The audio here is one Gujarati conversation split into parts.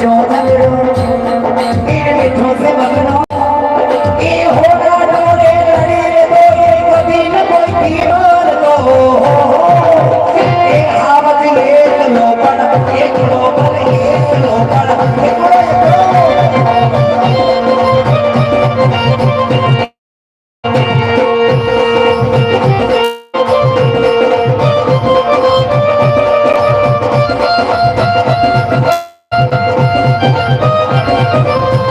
生まれる Oh.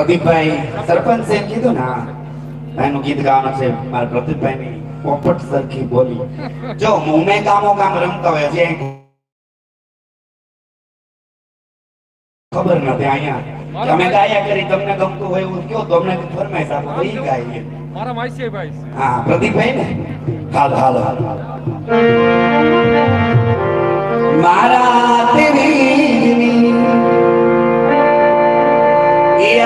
ભાઈ ફરમાઈશ છે પ્રદીપભાઈ સરપંચ એમ કીધું ને હા. ભાઈનું ગીત ગાવાનું છે મારા પ્રદીપભાઈની પોપટ સરખી બોલી જો મુમે કામો કામ રમતા હોય જે ખબર નથી અહીંયા તમે ગાયા કરી તમને ગમતું હોય એવું કયો તો અમને ફરમાઈશ આપો તો ઈ ગાઈએ મારા માસી ભાઈ છે. હા પ્રદીપભાઈ ને હાલો હાલો મારા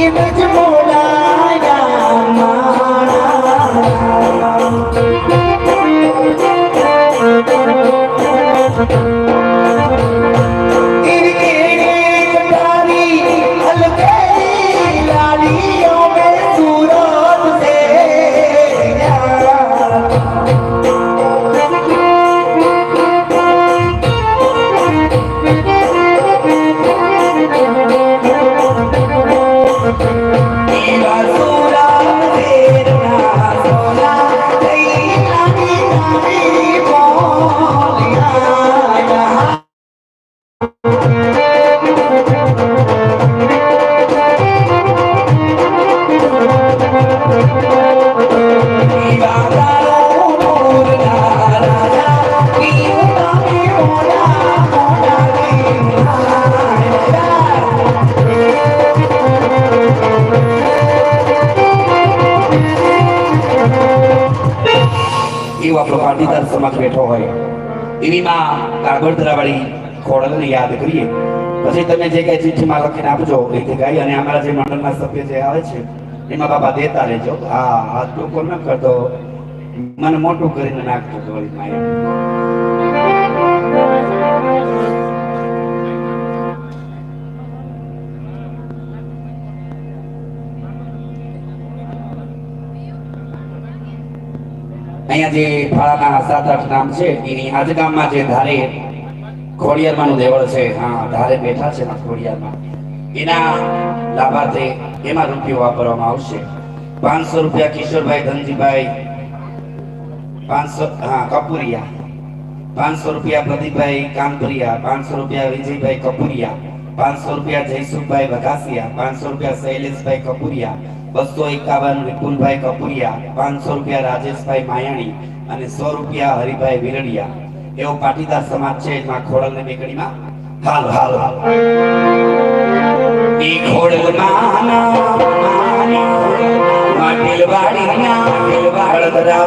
image move. એવો આપણો પાટીદાર સમાજ બેઠો હોય, એવી માં કાગળધરા વાળી ખોડલને યાદ કરીએ. પછી તમે જે કઈ ચિઠ્ઠીમાં લખીને આપજો, એ ગાઈ અને અમારા જે મંડળના સભ્ય જે આવે છે, એમાં બાબા દેતા રહેજો. હા, હાથ ટૂંકો ન કરતો. મને મોટું કરીને નાખજો વળી માયા અહીંયા જે ફાળાના સાત આઠ નામ છે, એની આજ જે ધારે ખોડિયારમાંનું દેવળ છે, હા, ધારે બેઠા છે ખોડિયારમાં. એના લાભાર્થે એમાં રૂપિયો વાપરવામાં આવશે. પાંચસો રૂપિયા કિશોરભાઈ ધનજીભાઈ, પાંચસો, હા, કપુરિયા. પાંચસો રૂપિયા પ્રદીપભાઈ કાનપુરિયા, પાંચસો રૂપિયા વિજયભાઈ કપુરિયા, પાંચસો રૂપિયા જયસુખભાઈ વઘાસિયા, પાંચસો રૂપિયા શૈલેષભાઈ કપુરિયા બસો એકાવન વિપુલભાઈ કપુરિયા, પાંચસો રૂપિયા રાજેશભાઈ માયાણી અને સો રૂપિયા હરિભાઈ વિરડિયા. એવો પાટીદાર સમાજ છે એમાં ખોડલ ને બેકડીમાં હાલ હાલ હાલ. ઈ ખોડલ માના માટીલ વાડીના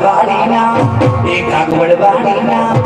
વાડીના એ વાડીના